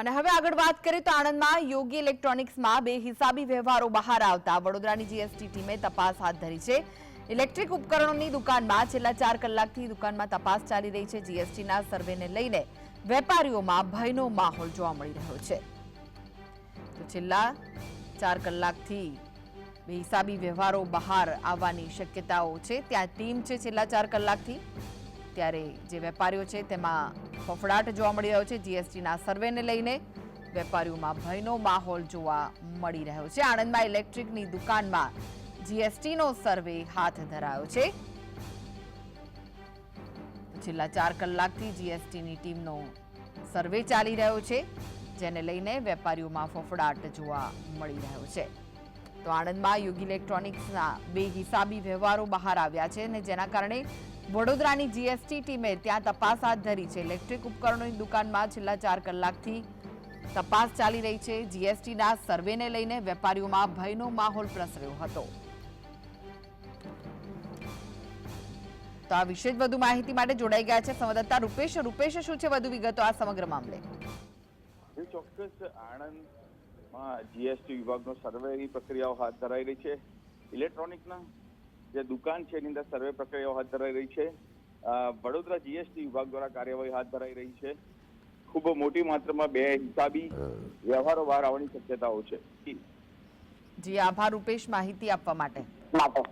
અને હવે આગળ વાત કરીએ તો આણંદમાં યોગી ઇલેક્ટ્રોનિક્સમાં બે હિસાબી વ્યવહારો બહાર આવતા. વડોદરાની જીએસટી ટીમે તપાસ હાથ ધરી છે. ઇલેક્ટ્રિક ઉપકરણોની દુકાનમાં છેલ્લા ચાર કલાકથી દુકાનમાં તપાસ ચાલી રહી છે. જીએસટીના સર્વેને લઈને વેપારીઓમાં ભયનો માહોલ જોવા મળી રહ્યો છે. તો છેલ્લા ચાર કલાકથી બે હિસાબી વ્યવહારો બહાર આવવાની શક્યતાઓ છે. ત્યાં ટીમ છે છેલ્લા ચાર કલાકથી. ત્યારે જે વેપારીઓ છે તેમાં ફફડાટ જોવા મળી રહ્યો છે. જીએસટીના સર્વેને લઈને વેપારીઓમાં ભયનો માહોલ જોવા મળી રહ્યો છે. આણંદમાં ઇલેક્ટ્રિકની દુકાનમાં જીએસટીનો સર્વે હાથ ધરાયો છે. છેલ્લા ચાર કલાકથી જીએસટીની ટીમનો સર્વે ચાલી રહ્યો છે, જેને લઈને વેપારીઓમાં ફફડાટ જોવા મળી રહ્યો છે. તો આણંદમાં યુગ ઇલેક્ટ્રોનિક્સના બે હિસાબી વ્યવહારો બહાર આવ્યા છે અને જેના કારણે વડોદરાની જીએસટી ટીમે ત્યાં તપાસ હાથ ધરી છે. ઇલેક્ટ્રિક ઉપકરણોની દુકાનમાં છેલ્લા ચાર કલાકથી તપાસ ચાલી રહી છે. જીએસટીના સર્વેને લઈને વેપારીઓમાં ભયનો માહોલ પ્રસર્યો હતો. તો આ વિશે વધુ માહિતી માટે જોડાઈ ગયા છે સંવાદદાતા રૂપેશ. રૂપેશ, શું છે વધુ વિગતો આ સમગ્ર મામલે? ચોક્કસ. ચોક્કસ આણંદમાં જીએસટી વિભાગનો સર્વેની પ્રક્રિયાઓ હાથ ધરાઈ રહી છે. ઇલેક્ટ્રોનિકના જે દુકાન છે એની અંદર સર્વે પ્રક્રિયાઓ હાથ ધરાઈ રહી છે. વડોદરા જીએસટી વિભાગ દ્વારા કાર્યવાહી હાથ ધરાઈ રહી છે. ખૂબ મોટી માત્રામાં બે હિસાબી વ્યવહારો બહાર આવવાની શક્યતાઓ છે. જી આભાર રૂપેશ માહિતી આપવા માટે. માટે